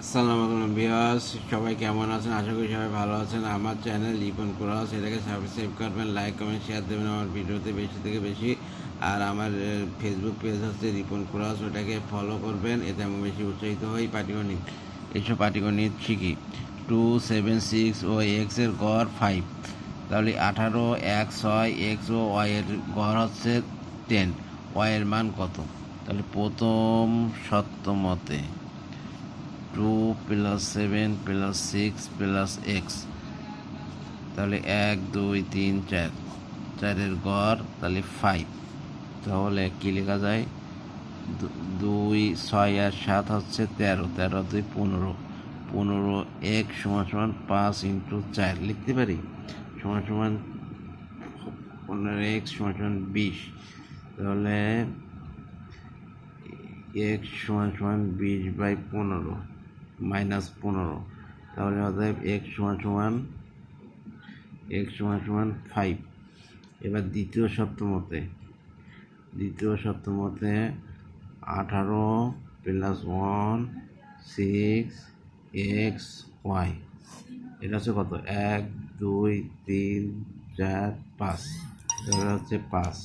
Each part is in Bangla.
আসসালামু আলাইকুম বিয়াস সবাই কেমন আছেন? আশা করি সবাই ভালো আছেন। আমার চ্যানেল লিপন ক্রস, এটাকে সাবস্ক্রাইব করবেন লাইক কমেন্ট শেয়ার দেবেন, আমার ভিডিওতে বেশি থেকে বেশি। আর আমার ফেসবুক পেজ হচ্ছে রিপন ক্রস, ওটাকে ফলো করবেন, এতে আমি বেশি উৎসাহিত হই, পাটিগণিত এইসব পাটিগণিত শিখি। টু সেভেন সিক্স ও এক্সের গড় ফাইভ তাহলে আঠারো, এক, ছয় এক্স ও ওয়াই এর গড় হচ্ছে টেন ওয়াই এর মান কত? তাহলে প্রথম সত্য মতে two plus seven plus six plus x তাহলে এক, দুই, তিন, চার। চারের গড় তাহলে ফাইভ তাহলে কী লেখা যায়? দুই, ছয় আর সাত হচ্ছে তেরো। তেরো, দুই, পনেরো। পনেরো, এক সমান সমান পাঁচ ইন্টু চার। লিখতে পারি? সমান সমান পনেরো, এক সমান সমান বিশ। তাহলে এক সমান সমান বিশ বাই পনেরো। মাইনাস পনেরো। তাহলে অতএব এক সমান সমান এক সমান সমান ফাইভ এবার দ্বিতীয় সপ্তমতে দ্বিতীয় সপ্তমতে আঠারো plus one six x y এটা হচ্ছে কত? এক, দুই, তিন, চার, পাঁচ। এবার হচ্ছে পাঁচ।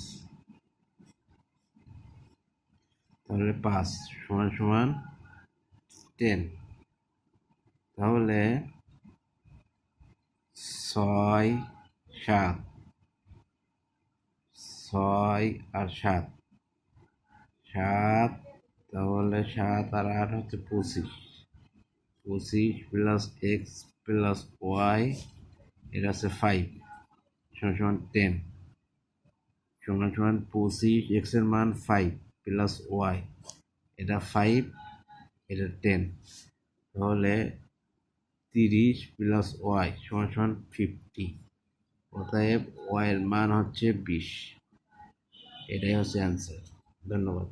তাহলে পাঁচ সমান সমান টেন তাহলে ছয় সাত, ছয় আর সাত। সাত তাহলে সাত আর আট হচ্ছে পঁচিশ। পঁচিশ প্লাস এক্স প্লাস ওয়াই এটা হচ্ছে ফাইভ সমান সমান টেন সমান সমান পঁচিশ এক্সের মান ফাইভ প্লাস ওয়াই এটা ফাইভ এটা টেন তাহলে তিরিশ প্লাস ওয়াই সমান ফিফটি অতএব ওয়াইয়ের মান হচ্ছে বিশ। এটাই হচ্ছে অ্যান্সার ধন্যবাদ।